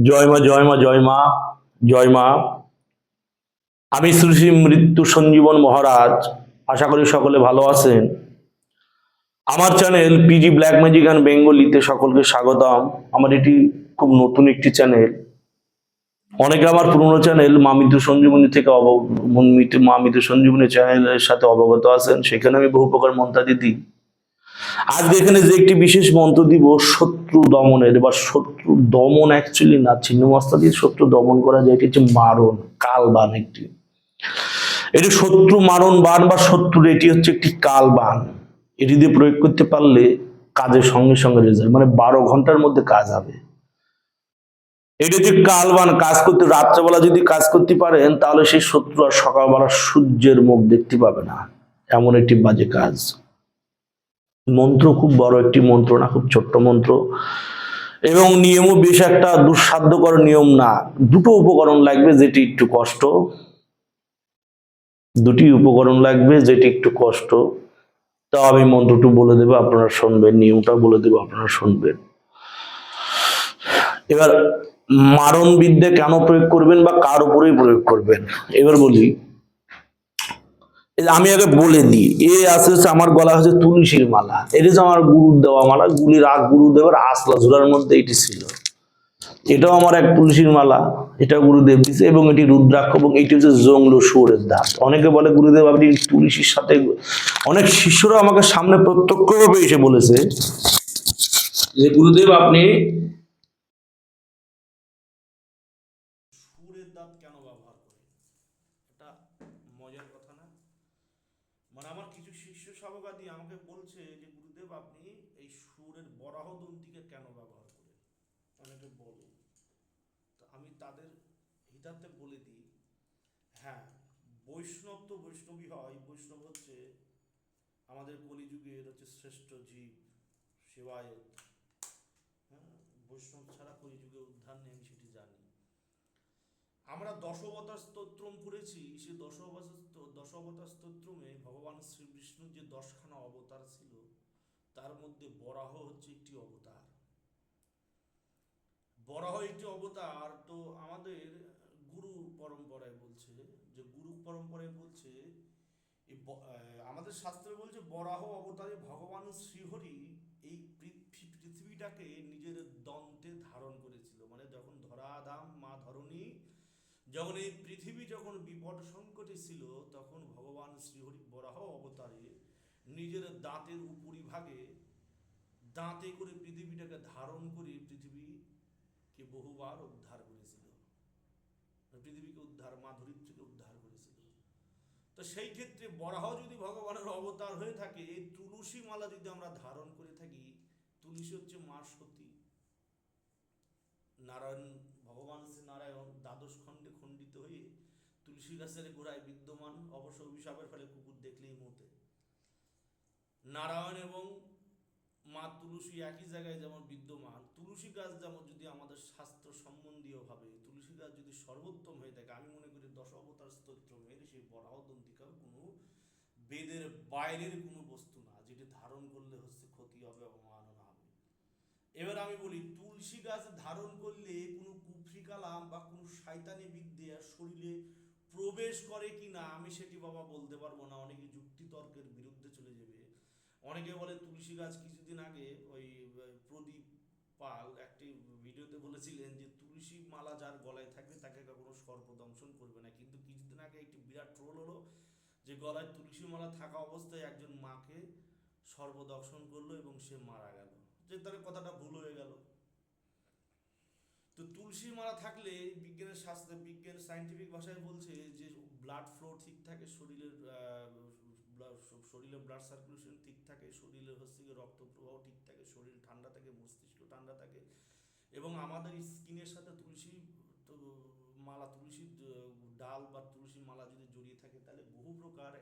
জয় মা জয় মা জয় মা জয় মা। আমি শ্রী শ্রী মৃত্যু সঞ্জীবন মহারাজ, আশা করি সকলে ভালো আছেন। আমার channel PG black magic and বেঙ্গলিতে সকলকে স্বাগতম। আমার এটি খুব নতুন একটি চ্যানেল। অনেকে আমার পুরনো চ্যানেল মামিত্র সঞ্জীবনী থেকে অব মন্মিত- মামিত্র সঞ্জীবনী চ্যানেলের সাথে অবগত আছেন, সেখানে আমি বহু প্রকার মন্ত্রাদি দিই। আজকে এখানে যে একটি বিশেষ মন্ত্র দিব, শত্রু দমনের, বা শত্রু দমন অ্যাকচুয়ালি না ছিন্নমস্তা দিয়ে শত্রু দমন করা যায়, এটি হচ্ছে মারণ কাল বান একটি। এটি শত্রু মারণ বান বা শত্রুর, এটি হচ্ছে একটি কাল বান এটি দিয়ে প্রয়োগ করতে পারলে কাজের সঙ্গে সঙ্গে রেজাল্ট মানে বারো ঘণ্টার মধ্যে কাজ হবে। এটা যে কালবান, কাজ করতে রাত্রেবেলা যদি কাজ করতে পারেন, তাহলে সেই শত্রু আর সকালবেলা সূর্যের মুখ দেখতে পাবে না। এমন একটি বাজে কাজ। মন্ত্র খুব বড় একটি মন্ত্র না, খুব ছোট্ট মন্ত্র। এবং নিয়মও বেশ একটা দুঃসাধ্যকর নিয়ম না, দুটো উপকরণ লাগবে যেটি একটু কষ্ট। দুটি উপকরণ লাগবে যেটি একটু কষ্ট। তাও আমি মন্ত্রটু বলে দেবো, আপনারা শুনবেন নিয়মটা বলে দেবো, আপনারা শুনবেন। এবার মারণ বিদ্যা কেন প্রয়োগ করবেন বা কার উপরেই প্রয়োগ করবেন? এবার বলি আমি আগে বলে দিই এ আছে হচ্ছে আমার গলা হচ্ছে তুলসীর মালা। এটা হচ্ছে আমার গুরুর দেওয়া মালা, গুলির আগ গুরুদেবের আসলা, ঝুলার মধ্যে এটি ছিল। এটাও আমার এক তুলসীর মালা, এটা গুরুদেব দিছে এবং এটি রুদ্রাক্ষ এবং এটি হচ্ছে জংলো সুরের দাঁত। অনেকে বলে, গুরুদেব, আপনি তুলসীর সাথে অনেক শিষ্যরা আমাকে সামনে প্রত্যক্ষভাবে এসে বলেছে যে, গুরুদেব, আপনি সুরের দাঁত কেন ব্যবহার করেন এটা মজার কথা না মানে আমার কিছু শিষ্য সাবকাদি আমাকে বলছে যে, গুরুদেব, আপনি এই সুরের বরাহ দন্তিকে কেন ব্যবহার করেন? অনেকে বলে, তো আমি তাদের হিতার্থে বলে দিই হ্যাঁ বৈষ্ণব তো বৈষ্ণবী হয়, বৈষ্ণব হচ্ছে আমাদের কলিযুগের হচ্ছে শ্রেষ্ঠ জীব সেবায়ত হ্যাঁ বৈষ্ণব ছাড়া কলিযুগে উদ্ধার নেই, আমি আমরা দশবতার স্তোত্রম পড়েছি সেই দশবতার দশবতার স্তোত্রমে ভগবান শ্রীবিষ্ণুর যে দশখানা অবতার ছিল, তার মধ্যে বরাহ হচ্ছে একটি অবতার। বরাহ একটি অবতার তো আমাদের গুরু পরম্পরায় বলছে, যে গুরু পরম্পরায় বলছে আমাদের শাস্ত্রে বলছে, বরাহ অবতারে ভগবান শ্রীহরি এই পৃথি- পৃথিবীটাকে নিজের দন্তে ধারণ করেছিল। মানে যখন ধরা ধরাধাম মা ধরণী যখন এই পৃথিবী যখন বিপদ সংকটে ছিল, তখন ভগবান শ্রীহরি বরাহ অবতারে নিজের দাঁতের উপরিভাগে দাঁতে করে পৃথিবীটাকে ধারণ করে পৃথিবীকে বহুবার উদ্ধার করেছিল। পৃথিবীকে উদ্ধার মা ধরিত্রীকে উদ্ধার করেছিল। তো সেই ক্ষেত্রে বরাহ যদি ভগবানের অবতার হয়ে থাকে, এই তুলসী মালা যদি আমরা ধারণ করে থাকি, তুলসী হচ্ছে মা সতী। নারায়ণ, ভগবান শ্রী নারায়ণ, দ্বাদশ খণ্ডে খণ্ডিত হয়ে তুলসী গাছের গোড়ায় বিদ্যমান অভিশাপের ফলে কুকুর দেখলেই মতে নারায়ণ এবং মা তুলসী একই জায়গায় যেমন বিদ্যমান, তুলসী গাছ যেমন যদি আমাদের শাস্ত্র সম্বন্ধীয় ভাবে তুলসী গাছ যদি সর্বোত্তম হয়ে থাকে, আমি মনে করি দশ অবতার মেরে সেই বরাহ দন্তিকাও কোনো বেদের বাইরের কোনো বস্তু না, যেটি ধারণ করলে হচ্ছে ক্ষতি হবে হবে এবার আমি বলি, তুলসী গাছ ধারণ করলে কোনো কুফরি কালাম বা কোনো শয়তানি বিদ্যা শরীরে প্রবেশ করে কি না, আমি সেটি বাবা বলতে পারব না। অনেকে যুক্তি তর্কের বিরুদ্ধে চলে যাবে। অনেকে বলে তুলসী গাছ কিছুদিন আগে ওই প্রদীপ পাল একটি ভিডিওতে বলেছিলেন যে, তুলসী মালা যার গলায় থাকবে তাকে কখনো সর্পদংশন করবে না। কিন্তু কিছুদিন আগে একটি বিরাট ট্রোল হলো যে, গলায় তুলসী মালা থাকা অবস্থায় একজন মাকে সর্বদংশন করল এবং সে মারা গেল। যে তার কথাটা ভুল হয়ে গেল। তো তুলসী মালা থাকলে বিজ্ঞানের শাস্ত্রে, বিজ্ঞান সায়েন্টিফিক ভাষায় বলছে যে ব্লাড ফ্লো ঠিক থাকে, শরীরের শরীরে ব্লাড সার্কুলেশন ঠিক থাকে, শরীরের হচ্ছে রক্ত প্রবাহ ঠিক থাকে, শরীর ঠান্ডা থাকে, মস্তিষ্ক ঠান্ডা থাকে এবং আমাদের স্কিনের সাথে তুলসী, তো মালা, তুলসী ডাল বা তুলসী মালা যদি জড়িয়ে থাকে, তাহলে বহু প্রকার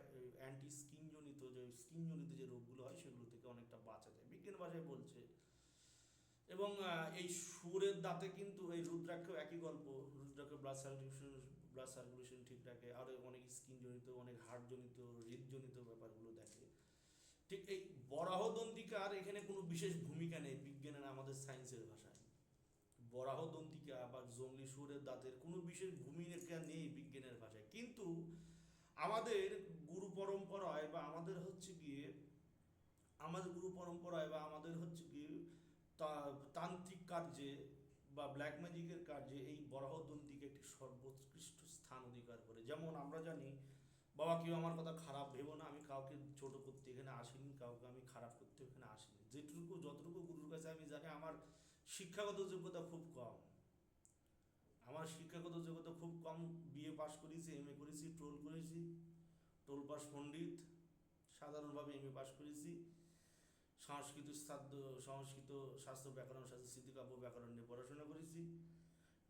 অ্যান্টি স্কিন জনিত যে স্কিন জনিত যে রোগগুলো হয়, সেগুলো থেকে অনেকটা বাঁচা যায়। বিজ্ঞান ভাষায় বলছে এবং এই সুরের দাঁতে কিন্তু এই রুদ্রাক্ষ একই গল্প। Rudraksha blood circulation blood circulation ঠিক রাখে। আরও অনেক স্কিন জনিত অনেক হার্ট জনিত হৃদজনিত ব্যাপারগুলো দেখে। ঠিক এই বরাহ বরাহদন্তিকার এখানে কোনো বিশেষ ভূমিকা নেই বিজ্ঞানের আমাদের সায়েন্সের ভাষায়। বরাহদন্তিকা বা জঙ্গলি সুরের দাঁতের কোনো বিশেষ ভূমিকা নেই বিজ্ঞানের ভাষায়। কিন্তু আমাদের গুরু পরম্পরায় বা আমাদের হচ্ছে গিয়ে, আমাদের গুরু পরম্পরায় বা আমাদের হচ্ছে তান্ত্রিক কার্যে বা ব্ল্যাক ম্যাজিকের কার্যে এই বরাহদন্তিকে একটি সর্বোৎকৃষ্ট স্থান অধিকার করে। যেমন আমরা জানি, বাবা কেউ আমার কথা খারাপ ভেবো না, আমি কাউকে ছোট করতে এখানে আসিনি, কাউকে আমি খারাপ করতে এখানে আসিনি। যেটুকু, যতটুকু গুরুর কাছে আমি জানি, আমার শিক্ষাগত যোগ্যতা খুব কম। আমার শিক্ষাগত যোগ্যতা খুব কম বিএ পাশ করেছি এম এ করেছি টোল করেছি টোল পাস পণ্ডিত, সাধারণভাবে এম এ পাশ করেছি। সংস্কৃত শাস্ত্র সংস্কৃত শাস্ত্র ব্যাকরণ, শাস্ত্র স্মৃতিকাব্য ব্যাকরণ নিয়ে পড়াশোনা করেছি।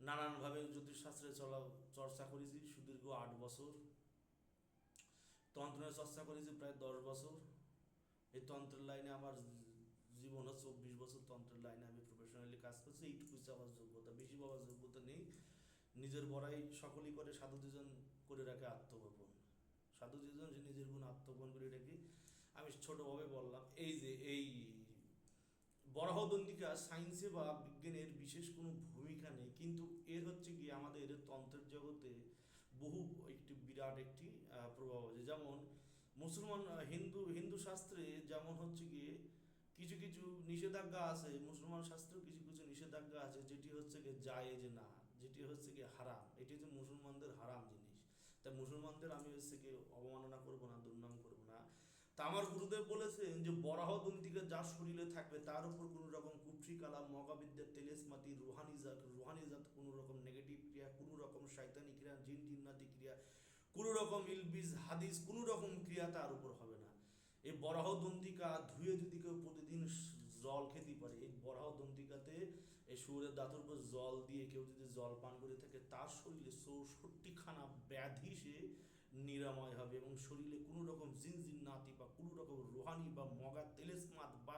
নানানভাবে জ্যোতিষশাস্ত্রে চলা, চর্চা করেছি, সুদীর্ঘ আট বছর। তন্ত্রের চর্চা করেছি প্রায় দশ বছর। এই তন্ত্রের লাইনে আমার জীবন হচ্ছে চব্বিশ বছর। তন্ত্রের লাইনে আমি প্রফেশনালি কাজ করছি। এইটুকু আমার যোগ্যতা। বেশি বাবার যোগ্যতা নেই। নিজের বড়াই সকলেই করে, সাধু দুজন করে রাখে আত্মগোপন। সাধু দুজন যে নিজের গুণ আত্মগোপন করে রাখি আমি ছোটভাবে বললাম, এই যে, এই বরাহদন্তিকা সায়েন্সে বা বিজ্ঞানের বিশেষ কোনো ভূমিকা নেই, কিন্তু এর হচ্ছে কি আমাদের তন্ত্রের জগতে বহু একটি বিরাট একটি প্রভাব আছে। যেমন মুসলমান হিন্দু হিন্দু শাস্ত্রে যেমন হচ্ছে গিয়ে কিছু কিছু নিষেধাজ্ঞা আছে, মুসলমান শাস্ত্রেও কিছু কিছু নিষেধাজ্ঞা আছে, যেটি হচ্ছে গিয়ে জায়েজ না, যেটি হচ্ছে গিয়ে হারাম, এটি হচ্ছে মুসলমানদের হারাম জিনিস। তাই মুসলমানদের আমি হচ্ছে গিয়ে অবমাননা করব না, দুর্নাম করব তা আমার গুরুদেব বলেছেন যে, বরাহ দন্তিকা যার শরীরে থাকবে, তার উপর কোনো রকম কুফরি কালাম মগাবিদ্যার তেলেসমাতি, রুহানি জাত রুহানি জাত কোনো রকম নেগেটিভ ক্রিয়া, কোনো রকম শয়তানি ক্রিয়া, জিন জিন্নাতি ক্রিয়া, কোনো রকম ইলবিজ হাদিস, কোনো রকম ক্রিয়া তার উপর হবে না। এই বরাহ দন্তিকা ধুয়ে যদি কেউ প্রতিদিন জল খেতে পারে, এই বরাহ দন্তিকাতে এই সুরের দাঁতের উপর জল দিয়ে কেউ যদি জল পান করে থাকে, তার শরীরে চৌষট্টিখানা ব্যাধি সে নিরাময় হবে এবং শরীরে কোনো রকম জিন জিন্নাতি বা কোনো রকম রোহানি বা মগা তেলেসমাত বা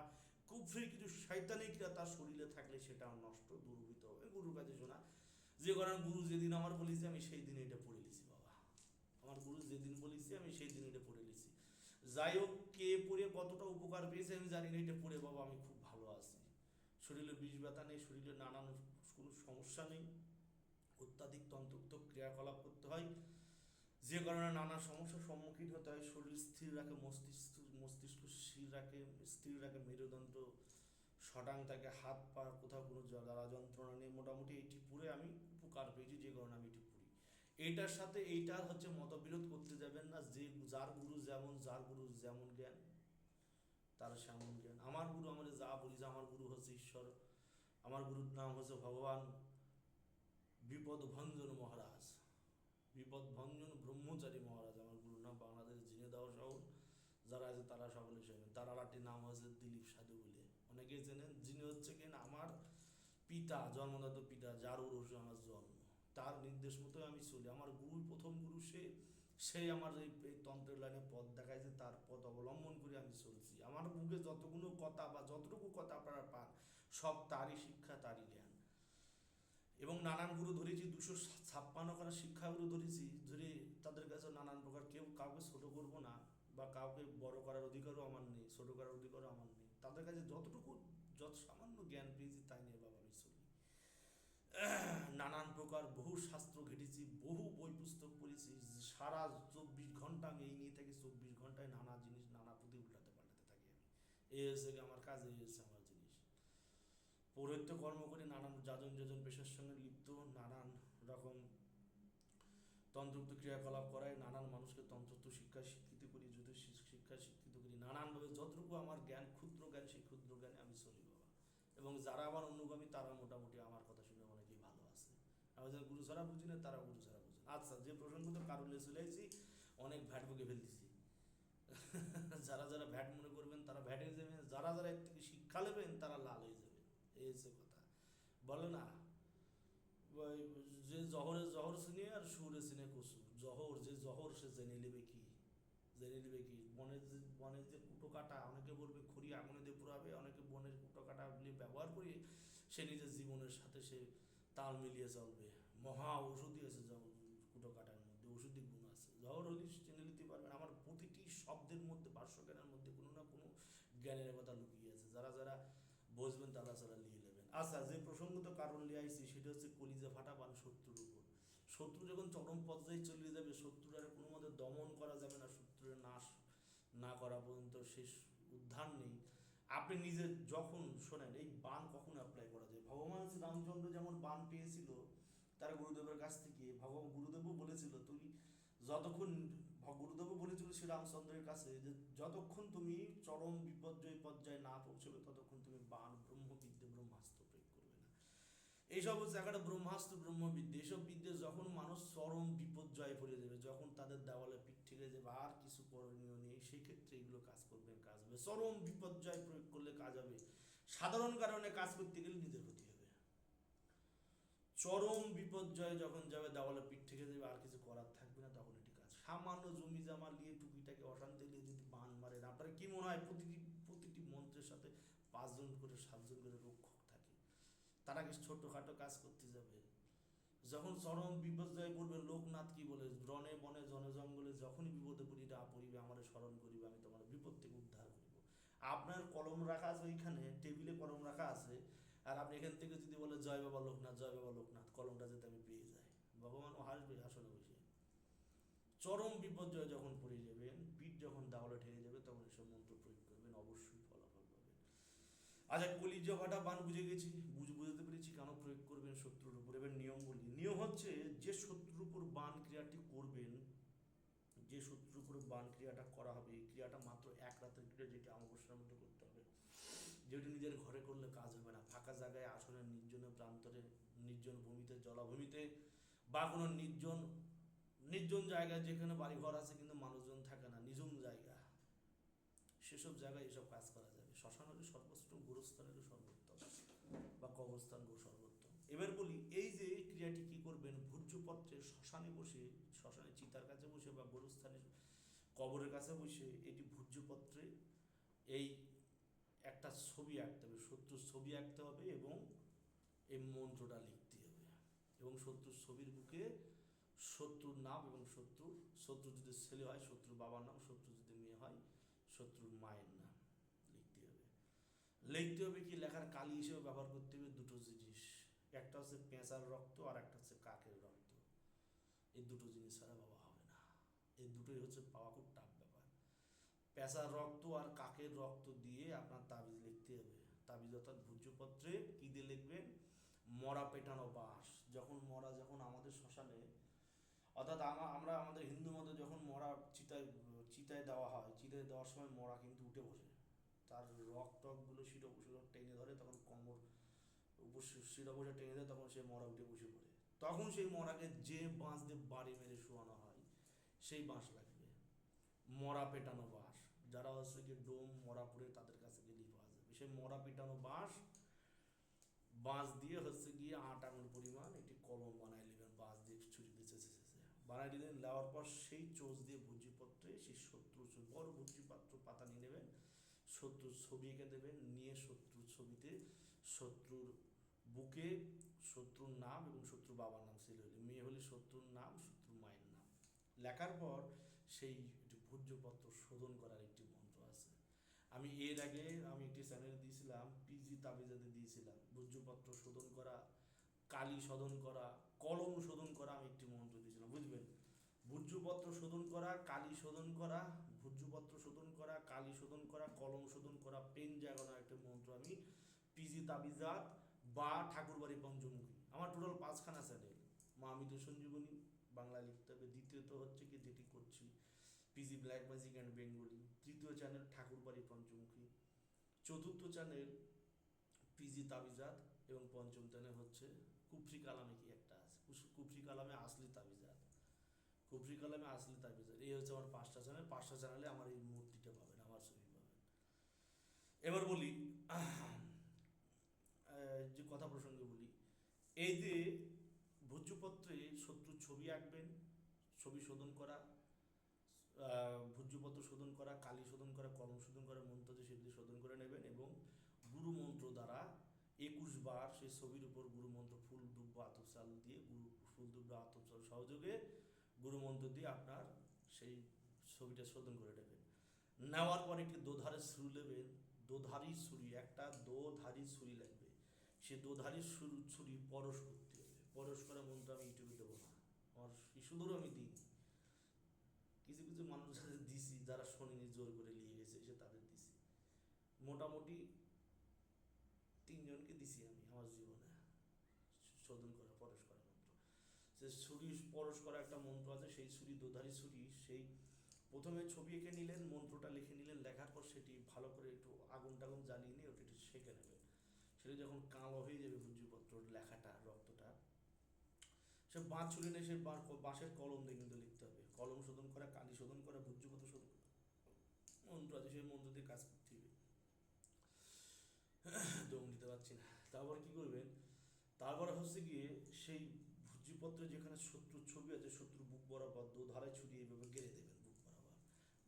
কুফরি কিছু শৈতানি ক্রিয়া তার শরীরে থাকলে সেটাও নষ্ট দুর্বৃত হবে। গুরুর কাছে শোনা, যে কারণ গুরু যেদিন আমার বলেছে, আমি সেই দিন এটা পড়ে লিছি, বাবা। আমার গুরু যেদিন বলেছি, আমি সেই দিন এটা পড়ে লিছি। যাই হোক, কে পড়ে কতটা উপকার পেয়েছে আমি জানি না, এটা পড়ে বাবা, আমি খুব ভালো আছি। শরীরে বিষ ব্যথা নেই, শরীরে নানান কোনো সমস্যা নেই। অত্যাধিক তন্ত্রুক্ত ক্রিয়াকলাপ করতে হয়। যে কারণে নানা সমস্যার সম্মুখীন হতে হয়। শরীর স্থির রাখে, মস্তিষ্ক মস্তিষ্ক স্থির রাখে স্থির রাখে, মেরুদণ্ড সটাং থাকে, হাত পা কোথাও কোনো জ্বালা যন্ত্রণা নেই। মোটামুটি এটি পুরে আমি উপকার পেয়েছি, যে কারণে আমি এটি পুরি। এইটার সাথে এইটার হচ্ছে মতবিরোধ করতে যাবেন না। যে যার গুরু যেমন, যার গুরু যেমন জ্ঞান, তার সেমন জ্ঞান। আমার গুরু আমার যা বলি, যে আমার গুরু হচ্ছে ঈশ্বর, আমার গুরুর নাম হচ্ছে ভগবান বিপদ ভঞ্জন মহারাজ। বিপদ ভঞ্জন ব্রহ্মচারী মহারাজ, আমার গুরুর নাম বাংলাদেশ জিনে দেওয়া শহর যারা আছে তারা সকলে চেনেন তার আর নাম আছে দিলীপ সাধু বলে। অনেকেই চেনেন, যিনি হচ্ছে কিনা আমার পিতা, জন্মদাত পিতা যার উরসে আমার জন্ম। তার নির্দেশ মতো আমি চলি। আমার গুরু, প্রথম গুরু সে সেই আমার এই তন্ত্রের লাইনে পথ দেখাইছে, তার পথ অবলম্বন করে আমি চলছি। আমার মুখে যতগুলো কথা বা যতটুকু কথা আপনারা পান, সব তারই শিক্ষা, তারই জ্ঞান। এবং নানান গুরু ধরেছি, দুশো ছাপ্পান্ন খানা শিক্ষাগুরু ধরেছি ধরে তাদের কাছে নানান প্রকার কেউ কাউকে ছোট করব না, বা কাউকে বড় করার অধিকারও আমার নেই, ছোট করার অধিকারও আমার নেই, তাদের কাছে যতটুকু যত সামান্য জ্ঞান পেয়েছি তাই নিয়ে বাবা আমি চলি। নানান প্রকার বহু শাস্ত্র ঘেটেছি, বহু বই পুস্তক পড়েছি, সারা চব্বিশ ঘণ্টা আমি এই নিয়ে থাকি, চব্বিশ ঘন্টায় নানা জিনিস, নানা প্রতি উল্টাতে পাল্টাতে থাকি আমি। এই হচ্ছে আমার কাজে এই হচ্ছে আমার জিনিস। পৌরহিত্য কর্ম করে নানান যাজন যাজন পেশার সঙ্গে লিপ্ত, নানান রকম তন্ত্রোক্ত ক্রিয়াকলাপ করায় নানান মানুষকে তন্ত্রত্ব শিক্ষা শিক্ষিত করি জ্যোতিষ শিক্ষা শিক্ষিত করি। নানানভাবে যতটুকু আমার জ্ঞান, ক্ষুদ্র জ্ঞান, সেই ক্ষুদ্র জ্ঞানে আমি চলি বাবা। এবং যারা আমার অনুগামী, তারা মোটামুটি আমার কথা শুনে অনেকেই ভালো আছে। আমি যারা গুরু ছাড়া বুঝি না তারা গুরু ছাড়া বুঝি আচ্ছা যে প্রসঙ্গ তো কারণে চলে এসেছি অনেক ভ্যাট বুকে ফেলতেছি। যারা যারা ভ্যাট মনে করবেন, তারা ভ্যাট যাবেন। যারা যারা এর থেকে শিক্ষা নেবেন, তারা লাল হয়ে যাবেন। এই হচ্ছে কথা। বলে না যে জহরে, জহর চিনে আর সুরে চিনে কসু। জহর, যে জহর সে জেনে নেবে কি? জেনে নেবে কি? বনের যে বনের যে কুটো কাটা, অনেকে বলবে খড়ি আগুনে দিয়ে পুরাবে, অনেকে বনের কুটো কাটা ব্যবহার করে সে নিজের জীবনের সাথে সে তাল মিলিয়ে চলবে। মহা ঔষধি আছে কুটো কাটার মধ্যে ওষুধি গুণ আছে। জহর হলি চিনে নিতে পারবেন আমার প্রতিটি শব্দের মধ্যে ভাষ্য জ্ঞানের মধ্যে কোনো না কোনো জ্ঞানের কথা লুকিয়ে আছে। যারা যারা বসবেন তারা তারা নেবেন আচ্ছা যে প্রসঙ্গত কারণ লিয়ে আইছি সেটা হচ্ছে কলিজা ফাটা শত্রুর উপর। শত্রু যখন চরম পর্যায়ে চলে যাবে শত্রুর আর কোনো মতে দমন করা যাবে না, শত্রুর নাশ না করা পর্যন্ত শেষ উদ্ধার নেই। আপনি নিজে যখন শোনেন, এই বান কখন অ্যাপ্লাই করা যায়? ভগবান শ্রী রামচন্দ্র যেমন বান পেয়েছিল তার গুরুদেবের কাছ থেকে, ভগবান গুরুদেবও বলেছিল, তুমি যতক্ষণ গুরুদেবও বলেছিল শ্রী রামচন্দ্রের কাছে যে, যতক্ষণ তুমি চরম বিপর্যয় পর্যায়ে না পৌঁছবে, ততক্ষণ তুমি বান ব্রহ্মবিদ্যে ব্রহ্মাস্ত্র প্রয়োগ করবে না এইসব হচ্ছে একটা ব্রহ্মাস্ত্র, ব্রহ্মবিদ্যে। এইসব বিদ্যে যখন মানুষ চরম বিপর্যয়ে পড়ে যাবে, যখন তাদের দেওয়ালে পিঠ থেকে যাবে, আর কিছু করণীয় নেই সেই ক্ষেত্রে এগুলো কাজ করবেন কাজ হবে। চরম বিপর্যয় প্রয়োগ করলে কাজ হবে। সাধারণ কারণে কাজ করতে গেলে নিজের ক্ষতি হবে। চরম বিপর্যয় যখন যাবে, দেওয়ালে পিঠ থেকে যাবে, আর কিছু করার থাকবে না, তখন এটি কাজ। সামান্য জমি জামা নিয়ে টুপিটাকে অশান্তি নিয়ে যদি বান মারেন, আপনার কি মনে হয় প্রতিটি প্রতিটি মন্ত্রের সাথে পাঁচজন করে, সাতজন করে থাকে তারা কি ছোটখাটো কাজ করতে যাবে। যখন চরম বিপর্যয়ে পড়বে, লোকনাথ কি বলে রনে বনে জনে জঙ্গলে যখনই বিপদে পড়ি রা পড়িবে, আমার স্মরণ করিবে, আমি তোমার বিপদ থেকে উদ্ধার করিব। আপনার কলম রাখা আছে ওইখানে, টেবিলে কলম রাখা আছে, আর আপনি এখান থেকে যদি বলে, জয় বাবা লোকনাথ, জয় বাবা লোকনাথ, কলমটা যাতে আমি পেয়ে যাই। ভগবানও হাসবে আসনে বসে। চরম বিপর্যয় যখন পড়ে যাবেন, পিঠ যখন দাওয়ালে ঠেকে যাবে, তখন এসব মন্ত্র প্রয়োগ করবেন, অবশ্যই ফলাফল পাবেন। আচ্ছা কলির জগাটা বান বুঝে গেছি বুঝতে পেরেছি কেন প্রয়োগ করবেন শত্রুর উপর। এবার নিয়ম বলি। নিয়ম হচ্ছে যে শত্রুর উপর বান ক্রিয়াটি করবেন, যে শত্রুর উপর বান ক্রিয়াটা করা হবে, এই ক্রিয়াটা মাত্র এক রাতের ক্রিয়া যেটা অমাবস্যার মধ্যে করতে হবে। যেটি নিজের ঘরে করলে কাজ হবে না। ফাঁকা জায়গায় আসনে নির্জন প্রান্তরে, নির্জন ভূমিতে, জলাভূমিতে, বা কোনো নির্জন নির্জন জায়গায় যেখানে বাড়িঘর আছে কিন্তু মানুষজন থাকে না নিজম জায়গা। সেসব জায়গায় এসব কাজ করা যাবে। শ্মশান হলে সর্বোত্তম গোরস্থান বা কবরস্থান গো সর্বোত্তম। এবার বলি, এই যে ক্রিয়াটি কি করবেন? ভূর্যপত্রে শ্মশানে বসে, শ্মশানে চিতার কাছে বসে বা গোরস্থানে কবরের কাছে বসে এটি ভূর্যপত্রে এই একটা ছবি আঁকতে হবে, শত্রুর ছবি আঁকতে হবে এবং এই মন্ত্রটা লিখতে হবে। এবং শত্রুর ছবির বুকে শত্রুর নাম এবং শত্রুর, শত্রু যদি ছেলে হয়, শত্রুর বাবার নাম, শত্রু যদি মেয়ে হয়, শত্রুর মায়ের লিখতে হবে কি লেখার কালি হিসেবে ব্যবহার করতে হবে দুটো জিনিস। একটা হচ্ছে পেঁচার রক্ত আর একটা হচ্ছে কাকের রক্ত। এই দুটো জিনিস ছাড়া বাবা হবে না। এই দুটোই হচ্ছে পাওয়া খুব টাফ ব্যাপার। পেঁচার রক্ত আর কাকের রক্ত দিয়ে আপনার তাবিজ লিখতে হবে। তাবিজ অর্থাৎ ভূর্যপত্রে কী দিয়ে লিখবেন? মরা পেটানো বাঁশ। যখন মরা, যখন আমাদের শ্মশানে, অর্থাৎ আমরা আমাদের হিন্দু মতে যখন মরা চিতায় চিতায় দেওয়া হয়, চিতায় দেওয়ার সময় মরা কিন্তু বসে তার রক টকগুলো শিরোপশির টেনে ধরে, তখন কোমর উপর শিরোপশে টেনে দেয় তখন সে মরা উঠে বসে পড়ে। তখন সেই মরাকে যে বাঁশ দিয়ে বাড়ি মেরে শোয়ানো হয়, সেই বাঁশ লাগবে। মরা পেটানো বাঁশ। যারা হচ্ছে কি ডোম মরাপুরে তাদের কাছে গেলেই পাওয়া যাবে। সেই মরা পেটানো বাঁশ বাঁশ দিয়ে হচ্ছে গিয়ে আট আঙুল পরিমাণ একটি কলম বানাই নেবেন, বাঁশ দিয়ে ছুরি দিয়ে চেঁচে চেঁচে। বানাই দিলেন নেওয়ার পর সেই চোষ দিয়ে ভুজিপত্রে সেই শত্রুর ছবি বড় ভুজিপাত্র পাতা নিয়ে নেবেন। শত্রুর ছবি এঁকে দেবেন, নিয়ে শত্রুর ছবিতে শত্রুর বুকে শত্রুর নাম এবং শত্রুর বাবার নাম ছেলে। মেয়ে হলে শত্রুর নাম, শত্রুর মায়ের নাম। লেখার পর সেই একটি ভূর্যপত্র শোধন করার একটি মন্ত্র আছে। আমি এর আগে আমি একটি চ্যানেল দিয়েছিলাম পিজি তাবিজাতে দিয়েছিলাম। ভূর্যপত্র শোধন করা, কালি শোধন করা, কলম শোধন করা আমি একটি মন্ত্র দিয়েছিলাম, বুঝবেন? ভূর্যপত্র শোধন করা, কালি শোধন করা ভূর্যপত্র শোধন করা, কালি শোধন করা, কলম শোধন করা, পেন জাগানোর একটা মন্ত্র আমি পিজি তাবিজাত বা ঠাকুরবাড়ি পঞ্চমুখী। আমার টোটাল পাঁচখানা চ্যানেল মা আমিত সঞ্জীবনী, বাংলা লিখতে হবে। দ্বিতীয়ত হচ্ছে কি, যেটি করছি, PG black magic and Bengali. তৃতীয় চ্যানেল ঠাকুরবাড়ি পঞ্চমুখী। চতুর্থ চ্যানেল, পিজি তাবিজাত এবং পঞ্চম চ্যানেল হচ্ছে কুফরি কালামে কি একটা আছে। কুফরি কালামে কুফরি কালামে আসলি তাবিজাত এই হচ্ছে আমার পাঁচটা চ্যানেল পাঁচটা চ্যানেলে আমার এই মূর্তিটা পাবেন, আমার ছবি পাবেন। এবার বলি যে কথা প্রসঙ্গে বলি, এই যে ভোজ্যপত্রে শত্রুর ছবি আঁকবেন, ছবি শোধন করা ভোজ্যপত্র শোধন করা, কালি শোধন করা, কলম শোধন করা, মন্ত্র যে সেগুলি শোধন করে নেবেন এবং গুরু মন্ত্র দ্বারা একুশ বার সেই ছবির উপর গুরু মন্ত্র ফুল দুব্ব আতপসাল দিয়ে গুরু ফুল দুব্ব আতপসাল সহযোগে গুরু মন্ত্র দিয়ে আপনার সেই ছবিটা শোধন করে নেবেন নেওয়ার পরে একটি দোধারে ছুরি নেবেন। দোধারি ছুরি একটা দোধারি ছুরি লাগবে। সে দোধারি ছুরি পরশ করতে হবে। পরশ করা মন্ত্র আমি ইউটিউবে দেবো না। আমার শিশুদেরও আমি দিই কিছু কিছু মানুষ দিছি, যারা শনিনি, জোর করে নিয়ে গেছে সে তাদের দিছি। মোটামুটি তিনজনকে দিছি আমি আমার জীবনে। শোধন করা সে ছুরি পরশ করা একটা মন্ত্র আছে, সেই ছুরি, দোধারি ছুরি, সেই প্রথমে ছবি এঁকে নিলেন, মন্ত্রটা লিখে নিলেন, লেখার পর সেটি ভালো করে একটু আগুন টাগুন জ্বালিয়ে নিয়ে ওটা একটু সেঁকে নেবেন। সেটা যখন কালো হয়ে যাবে ভূজ্যপত্র লেখাটা, রক্তটা, সে বাঁশ ছুরি নিয়ে সে বাঁশের কলম দিয়ে কিন্তু লিখতে হবে। কলম শোধন করা, কালি শোধন করা, ভূজ্যপত্র শোধন মন্ত্র আছে, সেই মন্ত্র দিয়ে কাজ করতে হবে। দম দিতে পারছি না। তারপর কি করবেন? তারপরে হচ্ছে গিয়ে সেই ভূজ্যপত্রে যেখানে শত্রুর ছবি আছে শত্রু বুক বরাবর দু ধারায় ছুরি এইভাবে গেড়ে দেবেন বুক বরাবর।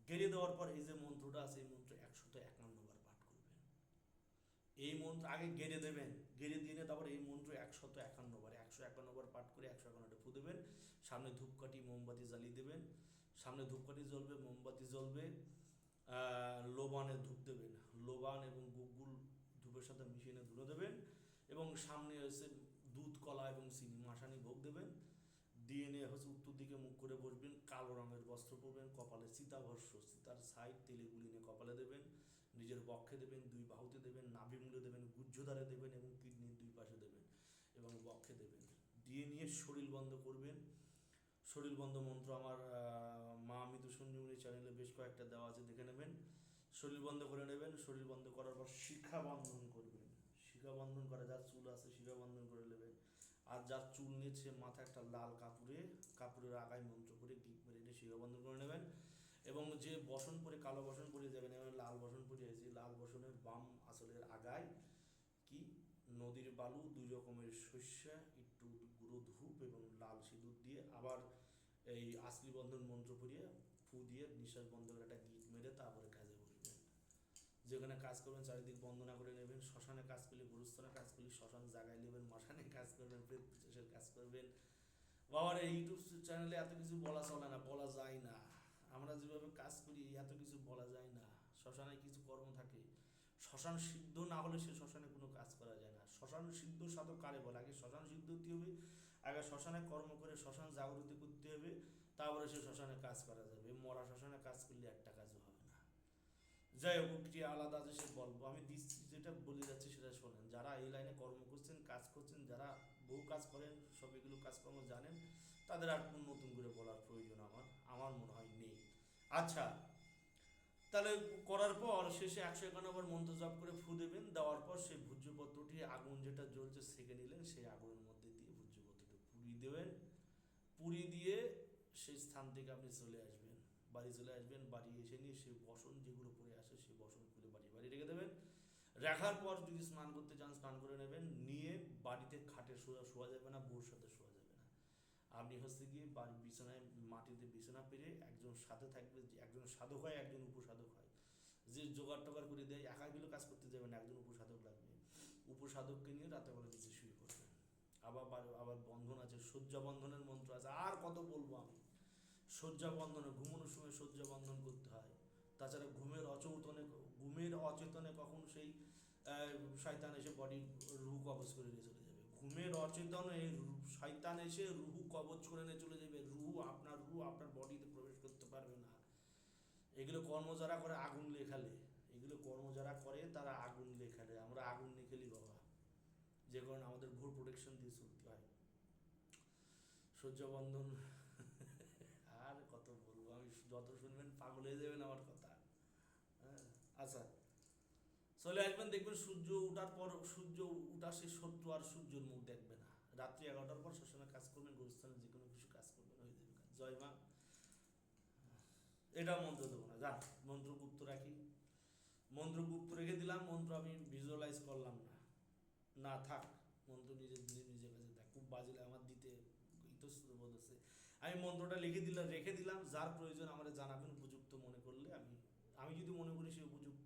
গেড়ে দেওয়ার পর এই যে মন্ত্রটা আছে, এই মন্ত্র একশত একান্ন বার পাঠ করবেন। এই মন্ত্র আগে গেড়ে দেবেন, গেড়ে দিয়ে তারপর এই মন্ত্র একশত একান্ন বার, একশো একান্ন বার পাঠ করে একশো একান্নটা ফু দেবেন। সামনে ধূপকাঠি, মোমবাতি জ্বালিয়ে দেবেন। সামনে ধূপকাঠি জ্বলবে, মোমবাতি জ্বলবে লোবানে ধূপ দেবেন। লোবান এবং গুগুল ধূপের সাথে মিশিয়ে ধুলো দেবেন এবং সামনে হচ্ছে দুধ, কলা এবং চিনি মাসানি ভোগ দেবেন। নিয়ে হচ্ছে উত্তর দিকে মুখ করে বসবেন, কালো রঙের বস্ত্র পরবেন, কপালে সীতাভস্য সীতার সাইড তেলে গুলি নিয়ে কপালে দেবেন, নিজের বক্ষে দেবেন, দুই বাহুতে দেবেন, নাভি মূলে দেবেন গুজ্জদারে দেবেন এবং কিডনির দুই পাশে দেবেন এবং বক্ষে দেবেন। নিয়ে শরীর বন্ধ করবেন। শরীর বন্ধ মন্ত্র আমার মা মৃদু সঞ্জীবনী চ্যানেলে বেশ কয়েকটা দেওয়া আছে, দেখে নেবেন। শরীর বন্ধ করে নেবেন, শরীর বন্ধ করার পর শিখা বন্ধন করবেন। শিখা বন্ধন করা, যার চুল আছে, শিখা বন্ধন করে নেবেন। যার চুল নিয়েছে মাথা একটা লাল কাপড়ে, কাপড়ের আগায় মন্ত্র করে টিপ মেরে এনে শিখা বন্ধন করে নেবেন। এবং যে বসন পরে, কালো বসন পরে যাবেন এবং লাল বসন পরে যে লাল বসনের বাম আসলের আগায় কি? নদীর বালু, দুই রকমের শস্য একটু গুঁড়ো ধূপ এবং লাল সিঁদুর দিয়ে আবার এই আসলি বন্ধন মন্ত্র পড়িয়ে ফু দিয়ে নিঃশ্বাস বন্ধ করে একটা গীত মেরে তারপরে কাজে বসবেন। যেখানে কাজ করবেন, চারিদিক বন্দনা করে নেবেন। শ্মশানে কাজ করলে গুরুস্থানে কাজ করলে শ্মশান জাগায় নেবেন, মশানে কাজ করবেন কাজ করবেন। বাবার, ইউটিউব চ্যানেলে এত কিছু বলা চলে না, বলা যায় না। আমরা যেভাবে কাজ করি, এত কিছু বলা যায় না। শ্মশানে কিছু কর্ম থাকে। শ্মশান সিদ্ধ না হলে সে শ্মশানে কোনো কাজ করা যায় না। শ্মশান সিদ্ধ সাধক কারে বলে? আগে শ্মশান সিদ্ধ হতে হবে, আগে শ্মশানে কর্ম করে শ্মশান জাগরিত করতে হবে, তারপরে সে শ্মশানে কাজ করা যাবে। মরা শ্মশানে কাজ করলে একটা কাজও হবে না। যাই হোক, একটি আলাদা আছে সে বলব আমি দিচ্ছি, যেটা বলে যাচ্ছি সেটা শোনেন। যারা এই লাইনে কর্ম করছেন, কাজ করছেন, যারা বহু কাজ করেন, সব এগুলো কাজকর্ম জানেন, তাদের আর কোনো নতুন করে বলার প্রয়োজন আমার আমার মনে হয় নেই। আচ্ছা তাহলে করার পর শেষে একশো একানব্বই মন্ত্র জপ করে ফু দেবেন, দেওয়ার পর সেই ভূজ্যপত্রটি আগুন যেটা জ্বলছে সেকে নিলেন, সেই আগুনের মধ্যে দিয়ে ভূজ্যপত্রটি পুড়িয়ে দেবেন। পুড়িয়ে দিয়ে সেই স্থান থেকে আপনি চলে আসবেন, বাড়ি চলে আসবেন, বাড়ি এসে নিয়ে সেই বসন যেগুলো পরে আসে সেই বসন খুলে বাড়ি বাড়ি রেখে দেবেন। রাখার পর যদি স্নান করতে চান, স্নান করে নেবেন, নিয়ে বাড়িতে খাটে শোয়া শোয়া যাবে না বোর সাথে শোয়া যাবে না। আপনি হচ্ছে গিয়ে বাড়ির বিছানায়, মাটিতে বিছানা পেরে একজন সাথে থাকবে একজন সাধক হয়, একজন উপসাধক হয়। যে জোগাড় টোগাড় করে দেয় একা গুলো কাজ করতে যাবে না, একজন উপসাধক লাগবে। উপসাধককে নিয়ে রাতে বেলা শুয়ে করবেন আবার বাড়ি- আবার বন্ধন আছে, শয্যা বন্ধনের মন্ত্র আছে, আর কত বলব আমি। শয্যা বন্ধনে, ঘুমানোর সময় শয্যা বন্ধন করতে হয়। তাছাড়া ঘুমের অচেতনে ঘুমের অচেতনে কখন সেই শয়তান এসে বডির রুহু কবজ করে ঘুমের অচেতনে রু- শয়তান এসে রুহু কবজ করে নিয়ে চলে যাবে। রুহু আপনার রুহু আপনার বডিতে প্রবেশ করতে পারবে না। এগুলো কর্ম যারা করে আগুন লেখালে, এগুলো কর্ম যারা করে তারা আগুন লেখালে। আমরা আগুন লেখালি বাবা। যে কারণে আমাদের ভোর প্রোটেকশন দিয়ে চলতে হয়। সূর্যবন্ধন, আর কত বলব? আমি যত শুনবেন পাগল হয়ে যাবেন আমার কথা হ্যাঁ আচ্ছা চলে আসবেন, দেখবেন সূর্য ওঠার পর, সূর্য উঠা সে শত্রু আর সূর্যের মুখ দেখবে না। রাত্রি এগারোটার পর সবসময় কাজ করবেন, গুরুস্থানে যে কোনো কিছু কাজ করবেন, হয়ে যাবে। জয় মা। এটা মন্ত্র দেবো না, যা। মন্ত্র গুপ্ত রাখি। মন্ত্র গুপ্ত রেখে দিলাম, মন্ত্র আমি ভিজুয়ালাইজ করলাম না। না থাক, মন্ত্র নিজে নিজে কাছে থাক। খুব বাজলে আমার দিতে ইতস্তত বোধ হচ্ছে। আমি মন্ত্রটা লিখে দিলাম, রেখে দিলাম, যার প্রয়োজন আমার জানাবেন উপযুক্ত মনে করলে আমি আমি যদি মনে করি সে উপযুক্ত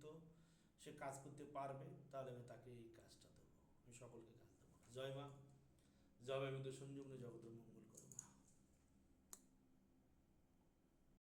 সে কাজ করতে পারবে, তাহলে আমি তাকে এই কাজটা দেবো। আমি সকলকে কাজ দেবো। জয় মা। জয় আমি জগতের মঙ্গল